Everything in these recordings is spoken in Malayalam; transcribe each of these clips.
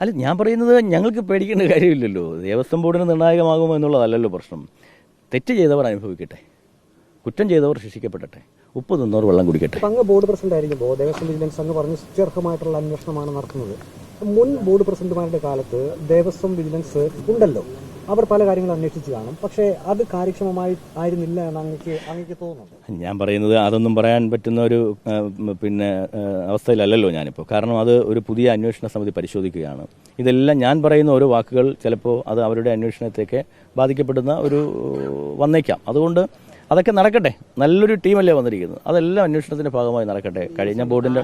അല്ല ഞാൻ പറയുന്നത് ഞങ്ങൾക്ക് പേടിക്കേണ്ട കാര്യമില്ലല്ലോ. ദേവസ്വം ബോർഡിന് നിർണായകമാകുമോ എന്നുള്ളതല്ലല്ലോ പ്രശ്നം. തെറ്റ് ചെയ്തവർ അനുഭവിക്കട്ടെ. കുറ്റം ചെയ്തവർ ശിക്ഷിക്കപ്പെടട്ടെ. ഉപ്പ് തിന്നവർ വെള്ളം കുടിക്കട്ടെ. അങ്ങ് ബോർഡ് പ്രസിഡന്റ് ആയിരിക്കുമ്പോൾ ദേവസ്വം വിജിലൻസ് അങ്ങ് പറഞ്ഞു സുത്യർഹമായിട്ടുള്ള അന്വേഷണമാണ് നടത്തുന്നത്. മുൻ ബോർഡ് പ്രസിഡന്റുമാരുടെ കാലത്ത് ദേവസ്വം വിജിലൻസ് ഉണ്ടല്ലോ. അവർ പല കാര്യങ്ങളും അന്വേഷിച്ചു കാണും. പക്ഷേ അത് കാര്യക്ഷമമായി ആയിരുന്നില്ല എന്ന് അങ്ങക്ക് അങ്ങക്ക് തോന്നുന്നു ഞാൻ പറയുന്നത് അതൊന്നും പറയാൻ പറ്റുന്ന ഒരു പിന്നെ അവസ്ഥയിലല്ലല്ലോ ഞാനിപ്പോൾ കാരണം അത് ഒരു പുതിയ അന്വേഷണ സമിതി പരിശോധിക്കുകയാണ്. ഇതെല്ലാം ഞാൻ പറയുന്ന ഓരോ വാക്കുകൾ ചിലപ്പോൾ അത് അവരുടെ അന്വേഷണത്തെയൊക്കെ ബാധിക്കപ്പെടുന്ന ഒരു വന്നേക്കാം. അതുകൊണ്ട് അതൊക്കെ നടക്കട്ടെ. നല്ലൊരു ടീമല്ലേ വന്നിരിക്കുന്നത്. അതെല്ലാം അന്വേഷണത്തിന്റെ ഭാഗമായി നടക്കട്ടെ. കഴിഞ്ഞ ബോർഡിന്റെ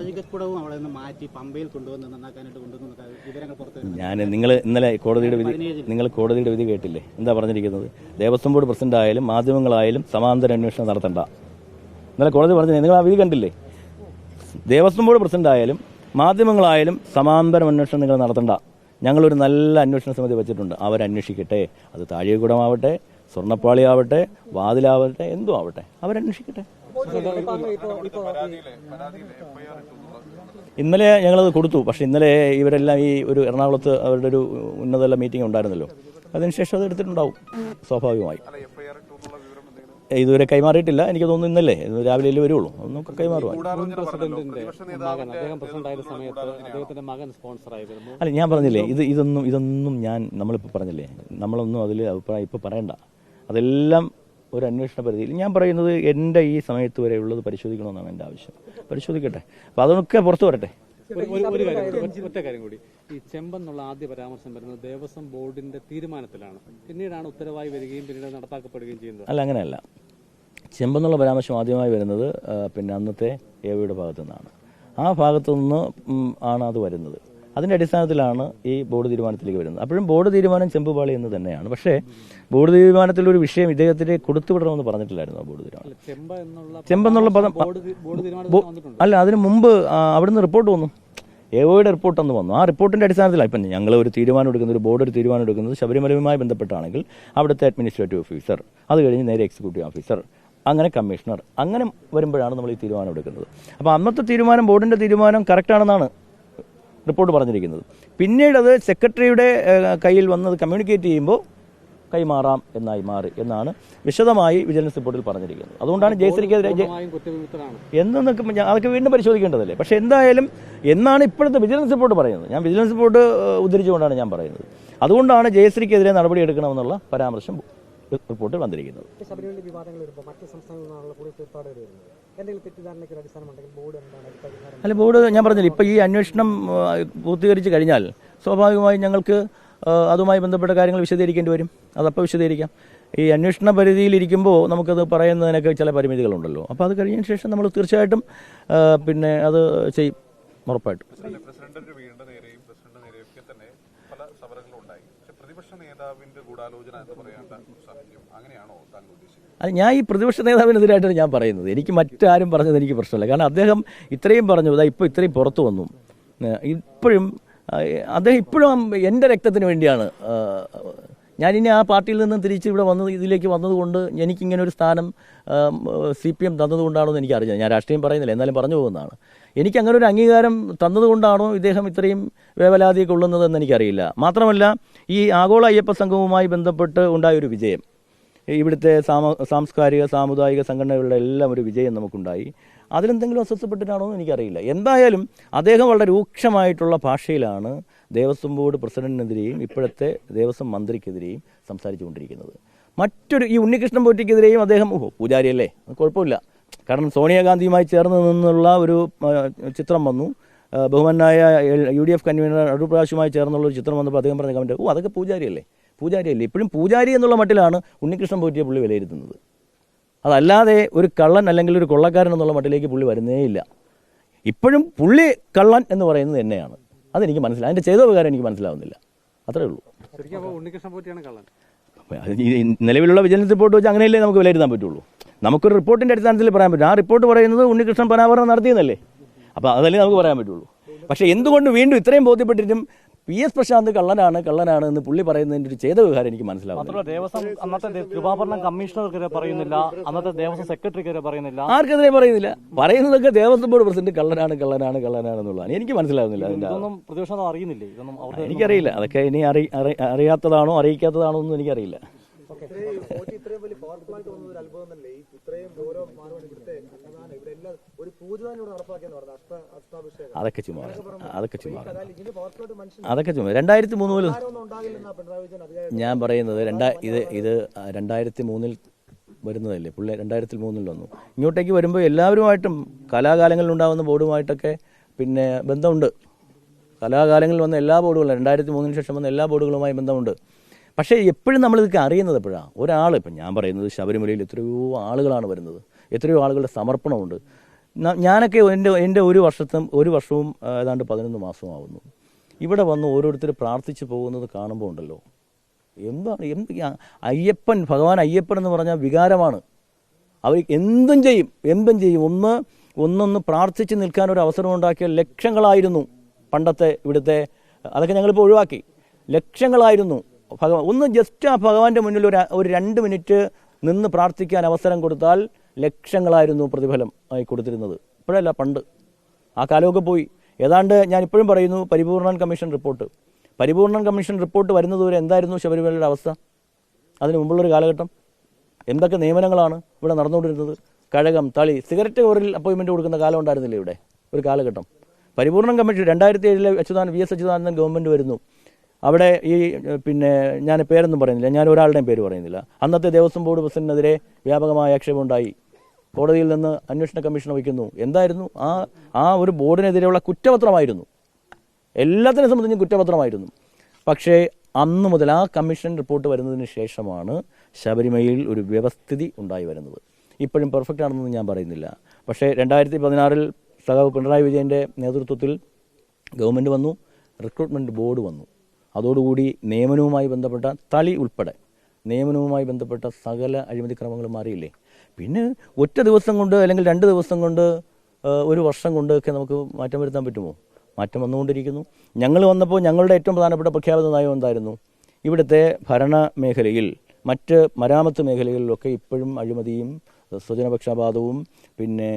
ഞാൻ നിങ്ങൾ ഇന്നലെ കോടതിയുടെ വിധി നിങ്ങൾ കോടതിയുടെ വിധി കേട്ടില്ലേ? എന്താ പറഞ്ഞിരിക്കുന്നത്? ദേവസ്വം ബോർഡ് പ്രസിഡന്റ് ആയാലും മാധ്യമങ്ങളായാലും സമാന്തര അന്വേഷണം നടത്തണ്ട. ഇന്നലെ കോടതി പറഞ്ഞില്ലേ? നിങ്ങൾ ആ വിധി കണ്ടില്ലേ? ദേവസ്വം ബോർഡ് പ്രസിഡന്റ് ആയാലും മാധ്യമങ്ങളായാലും സമാന്തര അന്വേഷണം നിങ്ങൾ നടത്തണ്ട. ഞങ്ങളൊരു നല്ല അന്വേഷണ സമിതി വെച്ചിട്ടുണ്ട്. അവരന്വേഷിക്കട്ടെ. അത് താഴെക്കുടമാവട്ടെ. സ്വർണപ്പാളിയാവട്ടെ വാതിലാവട്ടെ എന്തും ആവട്ടെ അവരന്വേഷിക്കട്ടെ. ഇന്നലെ ഞങ്ങളത് കൊടുത്തു. പക്ഷെ ഇന്നലെ ഇവരെല്ലാം ഈ ഒരു എറണാകുളത്ത് അവരുടെ ഒരു ഉന്നതതല മീറ്റിംഗ് ഉണ്ടായിരുന്നല്ലോ. അതിനുശേഷം അത് എടുത്തിട്ടുണ്ടാവും. സ്വാഭാവികമായി. ഇതുവരെ കൈമാറിയിട്ടില്ല. എനിക്ക് തോന്നുന്നു ഇന്നല്ലേ. ഇന്ന് രാവിലെ വരുള്ളൂ. അതൊന്നും കൈമാറുവാൻ. അല്ല ഞാൻ പറഞ്ഞില്ലേ ഇത് ഇതൊന്നും ഇതൊന്നും ഞാൻ നമ്മളിപ്പോൾ പറഞ്ഞില്ലേ? നമ്മളൊന്നും അതിൽ അഭിപ്രായം ഇപ്പോൾ പറയണ്ട. അതെല്ലാം ഒരു അന്വേഷണ പരിധിയിൽ. ഞാൻ പറയുന്നത് എന്റെ ഈ സമയത്ത് വരെ ഉള്ളത് പരിശോധിക്കണമെന്നാണ് എന്റെ ആവശ്യം. പരിശോധിക്കട്ടെ. അപ്പോൾ അതൊക്കെ പുറത്തു വരട്ടെ. ഒരു- കാര്യം ഒറ്റ- കാര്യം കൂടി. ഈ ചെമ്പെന്നുള്ള ആദ്യ പരാമർശം വരുന്നത് ദേവസ്വം ബോർഡിന്റെ തീരുമാനത്തിലാണ്. പിന്നീടാണ് ഉത്തരവായി വരികയും പിന്നീട് നടപ്പാക്കപ്പെടുകയും ചെയ്യുന്നത്. അല്ല അങ്ങനെയല്ല. ചെമ്പെന്നുള്ള പരാമർശം ആദ്യമായി വരുന്നത് പിന്നെ അന്നത്തെ ഏവയുടെ ഭാഗത്തു നിന്നാണ് ആ ഭാഗത്തു നിന്ന് ആണ് അത് വരുന്നത്. അതിന്റെ അടിസ്ഥാനത്തിലാണ് ഈ ബോർഡ് തീരുമാനത്തിലേക്ക് വരുന്നത്. അപ്പോഴും ബോർഡ് തീരുമാനം ചെമ്പുപാളി എന്ന് തന്നെയാണ്. പക്ഷേ ബോർഡ് തീരുമാനത്തിൽ ഒരു വിഷയം ഇദ്ദേഹത്തിന് കൊടുത്തുവിടണമെന്ന് പറഞ്ഞിട്ടില്ലായിരുന്നു ബോർഡ് തീരുമാനം. ചെമ്പെന്നുള്ള പദം അല്ല അതിന് മുമ്പ് അവിടുന്ന് റിപ്പോർട്ട് വന്നു. എവോയുടെ റിപ്പോർട്ട് അന്ന് വന്നു. ആ റിപ്പോർട്ടിന്റെ അടിസ്ഥാനത്തിലാണ് ഇപ്പം ഞങ്ങൾ ഒരു തീരുമാനം എടുക്കുന്നത് ഒരു ബോർഡ് ഒരു തീരുമാനം എടുക്കുന്നത് ശബരിമലയുമായി ബന്ധപ്പെട്ടാണെങ്കിൽ അവിടുത്തെ അഡ്മിനിസ്ട്രേറ്റീവ് ഓഫീസർ അത് കഴിഞ്ഞ് നേരെ എക്സിക്യൂട്ടീവ് ഓഫീസർ അങ്ങനെ കമ്മീഷണർ അങ്ങനെ വരുമ്പോഴാണ് നമ്മൾ ഈ തീരുമാനം എടുക്കുന്നത്. അപ്പോൾ അന്നത്തെ തീരുമാനം ബോർഡിന്റെ തീരുമാനം കറക്റ്റാണെന്നാണ് റിപ്പോർട്ട് പറഞ്ഞിരിക്കുന്നത്. പിന്നീട് അത് സെക്രട്ടറിയുടെ കയ്യിൽ വന്നത് കമ്മ്യൂണിക്കേറ്റ് ചെയ്യുമ്പോൾ കൈമാറാം എന്നായി മാറി എന്നാണ് വിശദമായി വിജിലൻസ് റിപ്പോർട്ടിൽ പറഞ്ഞിരിക്കുന്നത്. അതുകൊണ്ടാണ് ജയശ്രീക്കെതിരെ എന്നൊക്കെ അതൊക്കെ വീണ്ടും പരിശോധിക്കേണ്ടതല്ലേ? പക്ഷേ എന്തായാലും എന്നാണ് ഇപ്പോഴത്തെ വിജിലൻസ് റിപ്പോർട്ട് പറയുന്നത്. ഞാൻ വിജിലൻസ് റിപ്പോർട്ട് ഉദ്ധരിച്ചുകൊണ്ടാണ് ഞാൻ പറയുന്നത്. അതുകൊണ്ടാണ് ജയശ്രീക്കെതിരെ നടപടി എടുക്കണമെന്നുള്ള പരാമർശം റിപ്പോർട്ടിൽ വന്നിരിക്കുന്നത്. ശബരിമല വിവാദങ്ങൾ വരുമ്പോൾ മറ്റ് സംസ്ഥാനങ്ങളിൽ നിന്നാണല്ലോ കൂടുതൽ തീർത്ഥാടകർ വരുന്നത് എന്തെങ്കിലും തെറ്റിദ്ധാരണയ്ക്ക് ഒരു അടിസ്ഥാനമുണ്ടെങ്കിൽ ബോർഡ് എന്താണ് അല്ല ബോർഡ് ഞാൻ പറഞ്ഞില്ല ഇപ്പോൾ ഈ അന്വേഷണം പൂർത്തീകരിച്ച് കഴിഞ്ഞാൽ സ്വാഭാവികമായും ഞങ്ങൾക്ക് അതുമായി ബന്ധപ്പെട്ട കാര്യങ്ങൾ വിശദീകരിക്കേണ്ടി വരും. അതപ്പോൾ വിശദീകരിക്കാം. ഈ അന്വേഷണ പരിധിയിലിരിക്കുമ്പോൾ നമുക്കത് പറയുന്നതിനൊക്കെ ചില പരിമിതികളുണ്ടല്ലോ. അപ്പോൾ അത് കഴിഞ്ഞതിന് ശേഷം നമ്മൾ തീർച്ചയായിട്ടും പിന്നെ അത് ചെയ്യും. ഉറപ്പായിട്ടും. നേതാവിന്റെ ഗൂഢാലോചന എന്ന് അങ്ങനെയാണോ താങ്കൾ ഉദ്ദേശിക്കുന്നത്? ഞാൻ ഈ പ്രതിപക്ഷ നേതാവിനെതിരായിട്ടാണ് ഞാൻ പറയുന്നത്. എനിക്ക് മറ്റാരും പറഞ്ഞത് എനിക്ക് പ്രശ്നമില്ല. കാരണം അദ്ദേഹം ഇത്രയും പറഞ്ഞു അതാ ഇപ്പോൾ ഇത്രയും പുറത്തു വന്നു. ഇപ്പോഴും അദ്ദേഹം ഇപ്പോഴും എന്റെ രക്തത്തിന് വേണ്ടിയാണ് ഞാനിനി ആ പാർട്ടിയിൽ നിന്നും തിരിച്ച് ഇവിടെ വന്നത് ഇതിലേക്ക് വന്നതുകൊണ്ട് എനിക്കിങ്ങനെ ഒരു സ്ഥാനം സി പി എം തന്നതുകൊണ്ടാണോ എന്ന് എനിക്കറിഞ്ഞത് ഞാൻ രാഷ്ട്രീയം പറയുന്നില്ല എന്നാലും പറഞ്ഞു പോകുന്നതാണ്. എനിക്ക് അങ്ങനെ ഒരു അംഗീകാരം തന്നതുകൊണ്ടാണോ ഇദ്ദേഹം ഇത്രയും വേവലാതി കൊള്ളുന്നതെന്ന് എനിക്കറിയില്ല. മാത്രമല്ല ഈ ആഗോള അയ്യപ്പ സംഘവുമായി ബന്ധപ്പെട്ട് ഉണ്ടായൊരു വിജയം ഇവിടുത്തെ സാമ സാംസ്കാരിക സാമുദായിക സംഘടനകളുടെ എല്ലാം ഒരു വിജയം നമുക്കുണ്ടായി. അതിലെന്തെങ്കിലും അസ്വസ്ഥപ്പെട്ടിട്ടാണോ എന്ന് എനിക്കറിയില്ല. എന്തായാലും അദ്ദേഹം വളരെ രൂക്ഷമായിട്ടുള്ള ഭാഷയിലാണ് ദേവസ്വം ബോർഡ് പ്രസിഡന്റിനെതിരെയും ഇപ്പോഴത്തെ ദേവസ്വം മന്ത്രിക്കെതിരെയും സംസാരിച്ചുകൊണ്ടിരിക്കുന്നത്. മറ്റൊരു ഈ ഉണ്ണികൃഷ്ണൻ പോറ്റിക്കെതിരെയും അദ്ദേഹം ഓഹോ പൂജാരിയല്ലേ? കുഴപ്പമില്ല. കാരണം സോണിയാഗാന്ധിയുമായി ചേർന്ന് നിന്നുള്ള ഒരു ചിത്രം വന്നു. ബഹുമാനായ U D F convenor Adoor പ്രകാശുമായി ചേർന്നുള്ള ഒരു ചിത്രം വന്നപ്പോൾ അദ്ദേഹം പറഞ്ഞ കമന്റ് ഓ അതൊക്കെ പൂജാരിയല്ലേ? പൂജാരിയല്ലേ? ഇപ്പോഴും പൂജാരി എന്നുള്ള മട്ടിലാണ് ഉണ്ണികൃഷ്ണൻ പോറ്റിയെ പുള്ളി വിലയിരുത്തുന്നത്. അതല്ലാതെ ഒരു കള്ളൻ അല്ലെങ്കിൽ ഒരു കൊള്ളക്കാരൻ എന്നുള്ള മട്ടിലേക്ക് പുള്ളി വരുന്നേയില്ല ഇപ്പോഴും പുള്ളി കള്ളൻ എന്ന് പറയുന്നത് തന്നെയാണ് അതെനിക്ക് മനസ്സിലായി. അതിന്റെ ചെയ്ത ഉപകാരം എനിക്ക് മനസ്സിലാവുന്നില്ല. അത്രേ ഉള്ളൂ. നിലവിലുള്ള വിജിലൻസ് റിപ്പോർട്ട് വെച്ച് അങ്ങനെയല്ലേ നമുക്ക് വിലയിരുത്താൻ പറ്റുള്ളൂ. നമുക്കൊരു റിപ്പോർട്ടിന്റെ അടിസ്ഥാനത്തിൽ പറയാൻ പറ്റും. ആ റിപ്പോർട്ട് പറയുന്നത് ഉണ്ണികൃഷ്ണൻ പനാവരണം നടത്തിയെന്നല്ലേ? അപ്പോൾ അതല്ലേ നമുക്ക് പറയാൻ പറ്റുള്ളൂ. പക്ഷേ എന്തുകൊണ്ട് വീണ്ടും ഇത്രയും ബോധ്യപ്പെട്ടിട്ടും പി എസ് പ്രശാന്ത് കള്ളനാണ് കള്ളനാണ് എന്ന് പുള്ളി പറയുന്നതിന്റെ ഒരു ചെയ്ത വ്യവഹാരം എനിക്ക് മനസ്സിലാവും ദേവസ്വം അന്നത്തെ കൃപാഭരണം കമ്മീഷണർക്കെതിരെ പറയുന്നില്ല അന്നത്തെ ദേവസ്വം സെക്രട്ടറിക്കെതിരെ പറയുന്നില്ല. ആർക്കെതിരെ പറയുന്നില്ല? പറയുന്നതൊക്കെ ദേവസ്വം ബോർഡ് പ്രസിഡന്റ് കള്ളനാണ് കള്ളനാണ് കള്ളനാണ് എന്നുള്ളതാണ്. എനിക്ക് മനസ്സിലാവുന്നില്ല അതിന്റെ ഇതൊന്നും പ്രതിപക്ഷം അറിയുന്നില്ലേ? ഇതൊന്നും എനിക്കറിയില്ല. അതൊക്കെ ഇനി അറി അറി- അറിയാത്തതാണോ അറിയിക്കാത്തതാണോ ഒന്നും എനിക്കറിയില്ല. ഇത്രയും വലിയ പവർഫുള്ളായിട്ട് വന്നത് ഒരു അത്ഭുതം തന്നെ. ഈ ഇത്രയും ഓരോ മാനമാണ് ഇവിടുത്തെ അതൊക്കെ ചുമ്മാ അതൊക്കെ ചുമ്മാ അതൊക്കെ ചുമ്മാ. രണ്ടായിരത്തി മൂന്ന് മുതൽ ഞാൻ പറയുന്നത് രണ്ടാ ഇത് ഇത് രണ്ടായിരത്തി മൂന്നിൽ വരുന്നതല്ലേ? പുള്ളി രണ്ടായിരത്തി മൂന്നിൽ വന്നു. ഇങ്ങോട്ടേക്ക് വരുമ്പോൾ എല്ലാവരുമായിട്ടും കലാകാലങ്ങളിൽ ഉണ്ടാകുന്ന ബോർഡുമായിട്ടൊക്കെ പിന്നെ ബന്ധമുണ്ട്. കലാകാലങ്ങളിൽ വന്ന എല്ലാ ബോർഡുകളും രണ്ടായിരത്തി മൂന്നിന് ശേഷം വന്ന എല്ലാ ബോർഡുകളുമായി ബന്ധമുണ്ട്. പക്ഷേ എപ്പോഴും നമ്മളിതൊക്കെ അറിയുന്നത് എപ്പോഴാണ് ഒരാൾ ഇപ്പം ഞാൻ പറയുന്നത് ശബരിമലയിൽ എത്രയോ ആളുകളാണ് വരുന്നത്. എത്രയോ ആളുകളുടെ സമർപ്പണമുണ്ട്. ഞാനൊക്കെ എന്റെ എന്റെ ഒരു വർഷത്തും ഒരു വർഷവും ഏതാണ്ട് പതിനൊന്ന് മാസമാവുന്നു. ഇവിടെ വന്ന് ഓരോരുത്തർ പ്രാർത്ഥിച്ചു പോകുന്നത് കാണുമ്പോൾ ഉണ്ടല്ലോ. എന്താണ് എന്ത് അയ്യപ്പൻ ഭഗവാൻ അയ്യപ്പൻ എന്ന് പറഞ്ഞാൽ വികാരമാണ്. അവർ എന്തും ചെയ്യും എന്തും ചെയ്യും. ഒന്ന് ഒന്നൊന്ന് പ്രാർത്ഥിച്ച് നിൽക്കാൻ ഒരു അവസരം ഉണ്ടാക്കിയ ലക്ഷങ്ങളായിരുന്നു പണ്ടത്തെ ഇവിടുത്തെ അതൊക്കെ ഞങ്ങളിപ്പോൾ ഒഴിവാക്കി. ലക്ഷങ്ങളായിരുന്നു ഭഗവാൻ ഒന്ന് ജസ്റ്റ് ആ ഭഗവാന്റെ മുന്നിൽ ഒരു ഒരു രണ്ട് മിനിറ്റ് നിന്ന് പ്രാർത്ഥിക്കാൻ അവസരം കൊടുത്താൽ ലക്ഷങ്ങളായിരുന്നു പ്രതിഫലം ആയി കൊടുത്തിരുന്നത്. ഇപ്പോഴല്ല പണ്ട്. ആ കാലമൊക്കെ പോയി. ഏതാണ്ട് ഞാൻ ഇപ്പോഴും പറയുന്നു Paripoornan commission report. Paripoornan commission report വരുന്നതുവരെ എന്തായിരുന്നു ശബരിമലയുടെ അവസ്ഥ? അതിന് മുമ്പുള്ളൊരു കാലഘട്ടം? എന്തൊക്കെ നിയമനങ്ങളാണ് ഇവിടെ നടന്നുകൊണ്ടിരുന്നത്? കഴകം തളി സിഗരറ്റ് കവറിൽ അപ്പോയിൻമെന്റ് കൊടുക്കുന്ന കാലം ഉണ്ടായിരുന്നില്ല ഇവിടെ? ഒരു കാലഘട്ടം. പരിപൂർണം കമ്മീഷൻ രണ്ടായിരത്തി ഏഴിലെ Achuthanandan V S Achuthanandan government വരുന്നു. അവിടെ ഈ പിന്നെ ഞാൻ പേരൊന്നും പറയുന്നില്ല. ഞാൻ ഒരാളുടെയും പേര് പറയുന്നില്ല. അന്നത്തെ ദേവസ്വം ബോർഡ് പ്രസിഡന്റിനെതിരെ വ്യാപകമായ ആക്ഷേപമുണ്ടായി. കോടതിയിൽ നിന്ന് അന്വേഷണ കമ്മീഷൻ വയ്ക്കുന്നു എന്തായിരുന്നു? ആ ആ ഒരു ബോർഡിനെതിരെയുള്ള കുറ്റപത്രമായിരുന്നു. എല്ലാത്തിനെ സംബന്ധിച്ചും കുറ്റപത്രമായിരുന്നു. പക്ഷേ അന്ന് മുതൽ ആ കമ്മീഷൻ റിപ്പോർട്ട് വരുന്നതിന് ശേഷമാണ് ശബരിമലയിൽ ഒരു വ്യവസ്ഥിതി ഉണ്ടായി വരുന്നത്. ഇപ്പോഴും പെർഫെക്റ്റ് ആണെന്ന് ഞാൻ പറയുന്നില്ല. പക്ഷേ രണ്ടായിരത്തി പതിനാറിൽ സഖാവ് പിണറായി വിജയന്റെ നേതൃത്വത്തിൽ ഗവൺമെന്റ് വന്നു റിക്രൂട്ട്മെന്റ് ബോർഡ് വന്നു. അതോടുകൂടി നിയമനവുമായി ബന്ധപ്പെട്ട തളി ഉൾപ്പെടെ നിയമനവുമായി ബന്ധപ്പെട്ട സകല അഴിമതി ക്രമങ്ങൾ മാറിയില്ലേ? പിന്നെ ഒറ്റ ദിവസം കൊണ്ട് അല്ലെങ്കിൽ രണ്ട് ദിവസം കൊണ്ട് ഒരു വർഷം കൊണ്ട് ഒക്കെ നമുക്ക് മാറ്റം വരുത്താൻ പറ്റുമോ? മാറ്റം വന്നുകൊണ്ടിരിക്കുന്നു. ഞങ്ങൾ വന്നപ്പോൾ ഞങ്ങളുടെ ഏറ്റവും പ്രധാനപ്പെട്ട പ്രഖ്യാപിത നയം എന്തായിരുന്നു? ഇവിടുത്തെ ഭരണ മേഖലയിൽ മറ്റ് മരാമത്ത് മേഖലകളിലൊക്കെ ഇപ്പോഴും അഴിമതിയും സ്വജനപക്ഷപാതവും പിന്നെ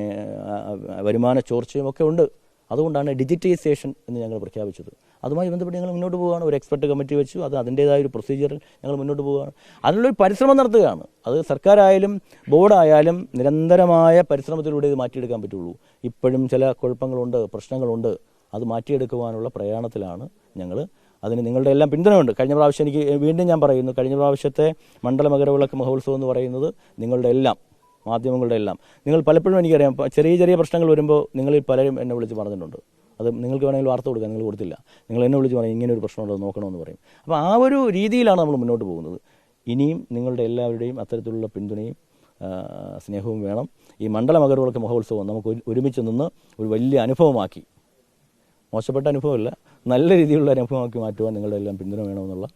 വരുമാന ചോർച്ചയും ഒക്കെ ഉണ്ട്. അതുകൊണ്ടാണ് ഡിജിറ്റൈസേഷൻ എന്ന് ഞങ്ങൾ പ്രഖ്യാപിച്ചത്. അതുമായി ബന്ധപ്പെട്ട് ഞങ്ങൾ മുന്നോട്ട് പോവുകയാണ്. ഒരു എക്സ്പെർട്ട് കമ്മിറ്റി വെച്ചു. അത് അതിന്റേതായ ഒരു പ്രൊസീജിയറിൽ ഞങ്ങൾ മുന്നോട്ട് പോവുകയാണ്. അതിനുള്ളൊരു പരിശ്രമം നടത്തുകയാണ്. അത് സർക്കാരായാലും ബോർഡായാലും നിരന്തരമായ പരിശ്രമത്തിലൂടെ ഇത് മാറ്റിയെടുക്കാൻ പറ്റുള്ളൂ. ഇപ്പോഴും ചില കുഴപ്പങ്ങളുണ്ട് പ്രശ്നങ്ങളുണ്ട്. അത് മാറ്റിയെടുക്കുവാനുള്ള പ്രയാണത്തിലാണ് ഞങ്ങൾ അതിന് നിങ്ങളുടെ എല്ലാം പിന്തുണയുണ്ട്. കഴിഞ്ഞ പ്രാവശ്യം എനിക്ക് വീണ്ടും ഞാൻ പറയുന്നു കഴിഞ്ഞ പ്രാവശ്യത്തെ മണ്ഡല മകരവിളക്ക് മഹോത്സവം എന്ന് പറയുന്നത് നിങ്ങളുടെ എല്ലാം മാധ്യമങ്ങളുടെ എല്ലാം. നിങ്ങൾ പലപ്പോഴും എനിക്കറിയാം ചെറിയ ചെറിയ പ്രശ്നങ്ങൾ വരുമ്പോൾ നിങ്ങളിൽ പലരും എന്നെ വിളിച്ച് പറഞ്ഞിട്ടുണ്ട്. അത് നിങ്ങൾക്ക് വേണമെങ്കിൽ വാർത്ത കൊടുക്കാം നിങ്ങൾ കൊടുത്തില്ല. നിങ്ങൾ എന്നെ വിളിച്ച് പറയും ഇങ്ങനെ ഒരു പ്രശ്നമുണ്ടോ നോക്കണമെന്ന് പറയും. അപ്പോൾ ആ ഒരു രീതിയിലാണ് നമ്മൾ മുന്നോട്ട് പോകുന്നത്. ഇനിയും നിങ്ങളുടെ എല്ലാവരുടെയും അത്തരത്തിലുള്ള പിന്തുണയും സ്നേഹവും വേണം. ഈ മണ്ഡല മകരവിളക്ക് മഹോത്സവം നമുക്ക് ഒരുമിച്ച് നിന്ന് ഒരു വലിയ അനുഭവമാക്കി. മോശപ്പെട്ട അനുഭവമല്ല നല്ല രീതിയിലുള്ള അനുഭവമാക്കി മാറ്റുവാൻ നിങ്ങളുടെ എല്ലാം പിന്തുണ വേണമെന്നുള്ള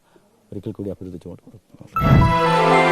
ഒരിക്കൽ കൂടി അഭ്യർത്ഥിച്ചുകൊണ്ട്